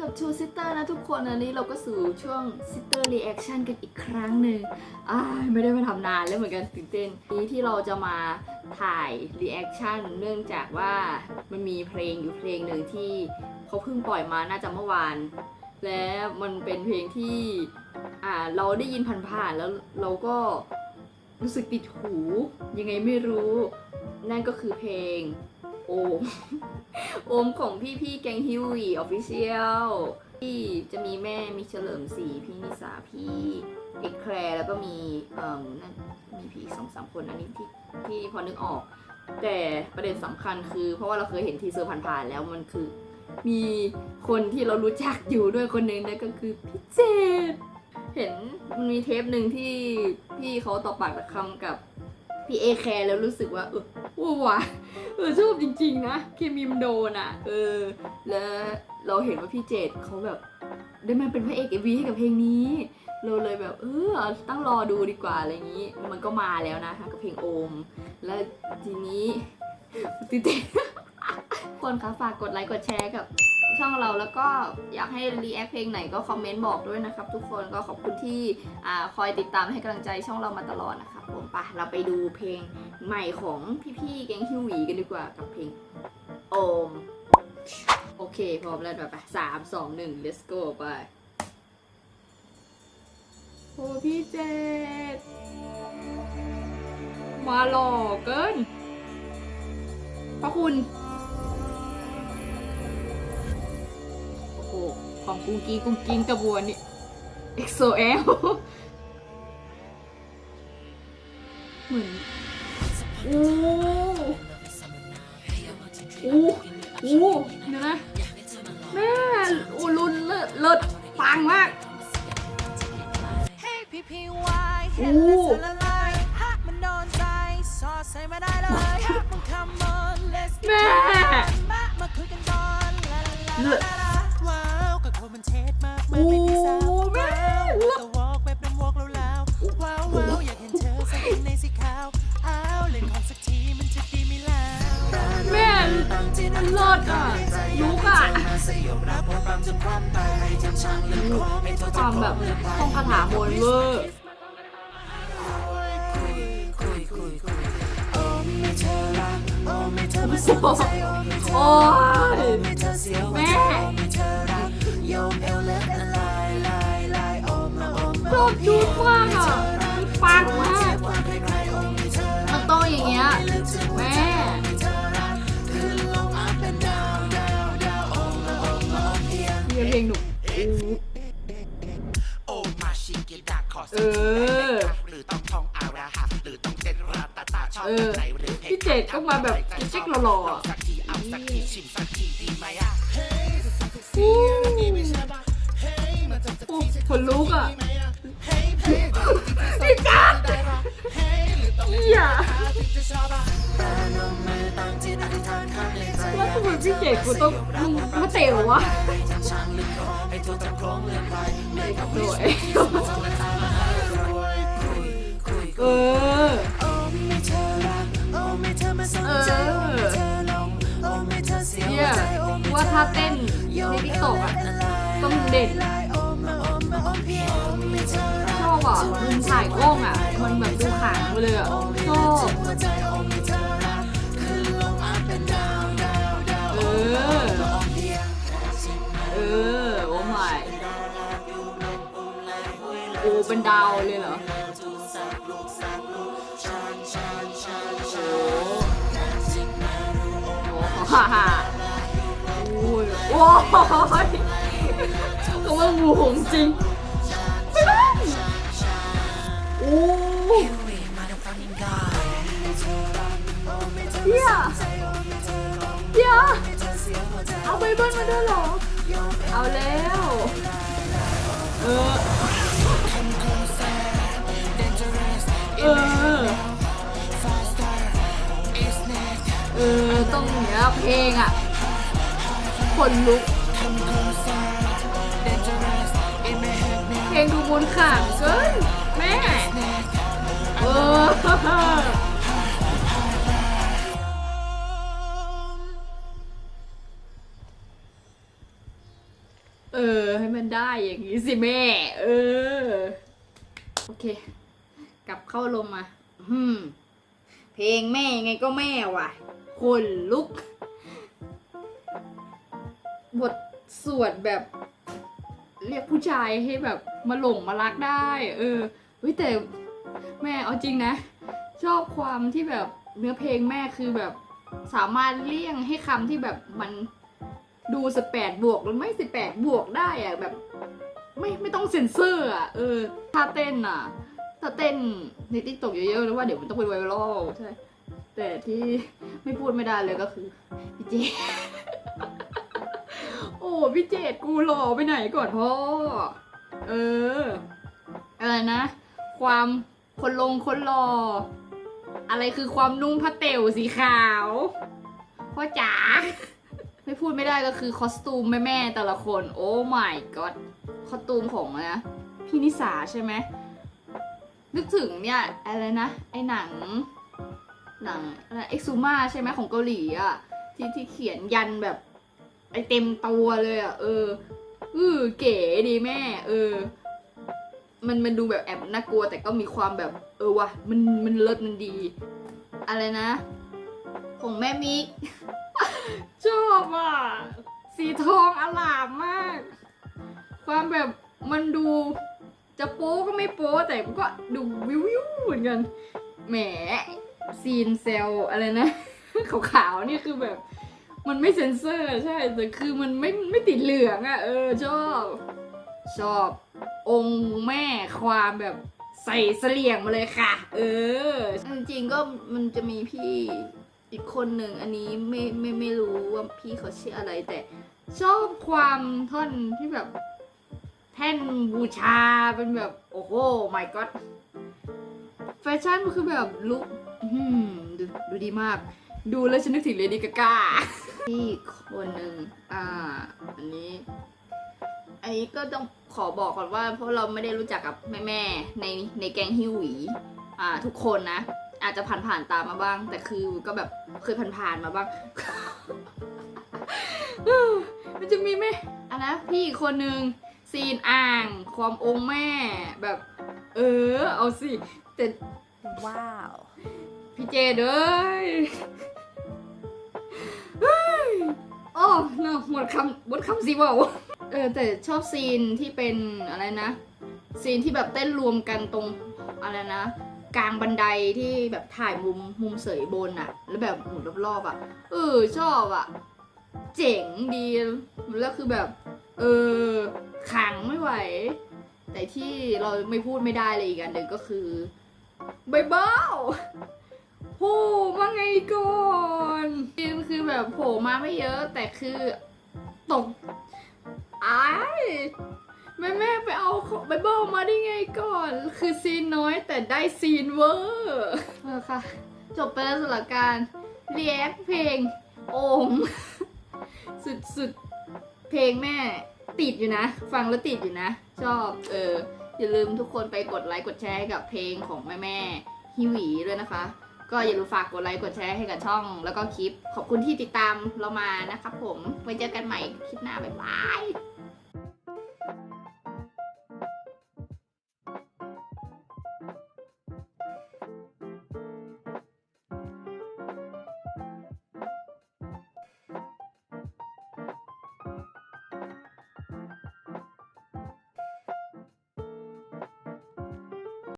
กับ True Sister นะทุกคนอันนี้เราก็สู่ช่วง Sister Reaction กันอีกครั้งหนึ่งอ่าไม่ได้มาทำนานแล้วเหมือนกันตื่นเต้นนี้ที่เราจะมาถ่าย Reaction เนื่องจากว่ามันมีเพลงอยู่เพลงหนึ่งที่เขาเพิ่งปล่อยมาน่าจะเมื่อวาน และมันเป็นเพลงที่อ่าเราได้ยินผ่านๆแล้วเราก็รู้สึกติดหู ยังไงไม่รู้ นั่นก็คือเพลงโอม โอมของพี่พี่แกงฮิวีออฟฟิเชียลที่จะมีแม่มีเฉลิมศรีพี่นิสาพี่เอกแคลร์แล้วก็มีเอ่อนั่นมีพี่สองสามคนอันนี้ที่ที่พอนึกออก แต่ประเด็นสำคัญคือ เพราะว่าเราเคยเห็นทีเซอร์ผ่านๆแล้วมันคือมีคนที่เรารู้จักอยู่ด้วยคนหนึ่งนั่นก็คือพี่เจดเห็นมันมีเทปหนึ่งที่พี่เขาต่อปากต่อคำกับ พี่เอแคร์แล้วรู้สึกว่าเออว้าวเออชอบจริง ๆ นะเคมีมโดนอะ เออ แล้วเราเห็นว่าพี่เจดเขาแบบ ได้มาเป็นพระเอกเอวีให้กับเพลงนี้ เราเลยแบบ เออตั้งรอดูดีกว่าอะไรอย่างนี้ มันก็มาแล้วนะคะกับเพลงโอม แล้วทีนี้ตื่นเต้คนคะฝากกดไลค์กดแชร์กับช่องเราแล้วก็อยากให้รีแอคเพลงไหนก็คอมเมนต์บอกด้วยนะครับ ทุกคนก็ขอบคุณที่อคอยติดตามให้กำลังใจช่องเรามาตลอดนะครับผมไปะเราไปดูเพลงใหม่ของพี่ๆแก๊งฮิวหวีกันดีกว่ากับเพลงโอม โอเค พร้อมแล้วไปสามสองหนึ่ง let's go ไปโอ้พี่เจดมาหล่อเกิน พระคุณ โอ้โห ของกุ้งกิ้งกุ้งกิ้งกระบวนนี่ XOL เหมือนโอ้โอ้โอ้เดี๋ยวนะแม่โอ้รุนเลิศเลิศปังมากให้พี่เห็นแล้วจะละลายฮักมันโดนใจสอดใส่มาได้เลยฮัก มันเลิศอะลุกอะความแบบท่องคาถาโมนเวอร์โอ้ยแม่ชอบชุดมากอะ เอสักอหรือต้องท่องอาราหักหรือต้องเต้นราตาตาชอบเออไหนหรือพี่เจดก็มาแบบจิ๊กหล่อๆอะสักทีเอาสักทีชิมสักทีดีไหมอะโอ้คนลุกอะพี่กัดเหี้ยแล้วทำไมพี่เจดกูต้องมึงมาเตะวะโดย เออเออเนี่ยว่าถ้าเต้นในทิกตอกอะ ต้องเด่นชอบอะมันถ่ายกล้องอะ มันแบบดูขางไปเลยอะชอบเออเออ โอ้ my โอ้เป็นดาวเลยเหรอ ฮ่าฮ่าโอ้ยโอ้ยก็ว่างูหงจริงไม่ได้โอ้เฮียเฮียเอาไบเบิลมาด้วยเหรอ เอาแล้ว ต้องอย่างเพลงอะคนลุก เพลงดูบนขางเกินแม่เออเออ ให้มันได้อย่างนี้สิแม่ เออ โอเค กลับเข้าลมมา อืม เพลงแม่ไงก็แม่ว่ะ คนลุก บทสวดแบบ เรียกผู้ชายให้แบบมาหลงมารักได้ เออเฮ้ยแต่แม่เอาจริงนะ ชอบความที่แบบเนื้อเพลงแม่คือแบบสามารถเลี่ยงให้คำที่แบบมันดูสิบแปดบวกหรือไม่สิบแปดบวกได้อะแบบ ไม่ไม่ต้องเซ็นเซอร์อะเออถ้าเต้นอะถ้าเต้นในติ๊กตกเยอะๆแล้วว่าเดี๋ยวมันต้องเป็นไวรัลใช่ แต่ที่ไม่พูดไม่ได้เลยก็คือพี่เจ พี่เจดกูหล่อไปไหนก่อนพ่อ เออ อะไรนะ ความคนลงคนหล่อ อะไรคือความนุ่งผ้าเต่วสีขาว พ่อจ๋า ไม่พูดไม่ได้ก็คือคอสตูมแม่ๆแต่ละคน โอ้ my god คอสตูมของนะพี่นิสาใช่ไหม นึกถึงเนี่ยอะไรนะ ไอหนัง หนังอะไรเอ็กซูมาใช่ไหมของเกาหลีอะที่ที่เขียนยันแบบ ไอเต็มตัวเลยอะ เออเออเก๋ดีแม่ เออ มันมันดูแบบแอบน่ากลัว แต่ก็มีความแบบ เออว่ะมันมันเลิศมันดี อะไรนะ ของแม่มิก ชอบอะ สีทองอลามมาก ความแบบมันดูจะโป๊ก็ไม่โป๊แต่ก็ดูวิววิวเหมือนกัน แหมซีนเซลอะไรนะ ขาวๆนี่คือแบบ มันไม่เซ็นเซอร์ใช่ แต่คือมันไม่ไม่ติดเหลืองอะ่ะ เออ ชอบ ชอบ องค์แม่ความแบบใส่เสลี่ยงมาเลยค่ะ เออ จริงๆก็มันจะมีพี่อีกคนหนึ่งอันนี้ไม่ไม่ไม่รู้ว่าพี่เขาชื่ออะไรแต่ชอบความท่อนที่แบบ แท่นบูชาเป็นแบบ โอ้โห my god แฟชั่นมันคือแบบลุคดูดูดีมาก ดูแล้วฉันนึกถึงเลดี้กากา พี่คนหนึ่งอ่า อันนี้ อันนี้ก็ต้องขอบอกก่อนว่า เพราะเราไม่ได้รู้จักกับแม่แม่ๆในในแกงฮิวหวี อ่า ทุกคนนะ อาจจะผ่านผ่านๆตามมาบ้าง แต่คือก็แบบเคยผ่านผ่านๆมาบ้าง มันจะมีไหมอันนะพี่อีกคนหนึ่งซีนอ่าง ความองค์แม่แบบ เออ เอาสิแต่ว้าว พี่เจเด้ย หมดคำหมดคำสิเว่าเออแต่ชอบซีนที่เป็นอะไรนะ ซีนที่แบบเต้นรวมกันตรงอะไรนะ กลางบันไดที่แบบถ่ายมุมมุมเสยบนอะแล้วแบบหมุนรอบๆอะเออชอบอะเจ๋งดีแล้วคือแบบ เออขังไม่ไหว แต่ที่เราไม่พูดไม่ได้เลยอีกอันหนึ่งก็คือใบเบ้าโผล่มาไงก่อนคือแบบโผล่มาไม่เยอะแต่คือ ตกอายแม่แม่ไปเอาใบเบ้ามาได้ไงก่อน คือซีนน้อยแต่ได้ซีนเวอร์เออค่ะ จบไปแล้วสำหรับการเรียกเพลงโอม สุดสุดๆเพลงแม่ติดอยู่นะ ฟังแล้วติดอยู่นะ ชอบ เออ อย่าลืมทุกคนไปกดไลค์กดแชร์ให้กับเพลงของแม่แม่ฮิวีด้วยนะคะ ก็อย่าลืมฝากกดไลค์กดแชร์ให้กับช่อง แล้วก็คลิป ขอบคุณที่ติดตามเรามานะครับผมไว้เจอกันใหม่คลิปหน้าบ๊ายบาย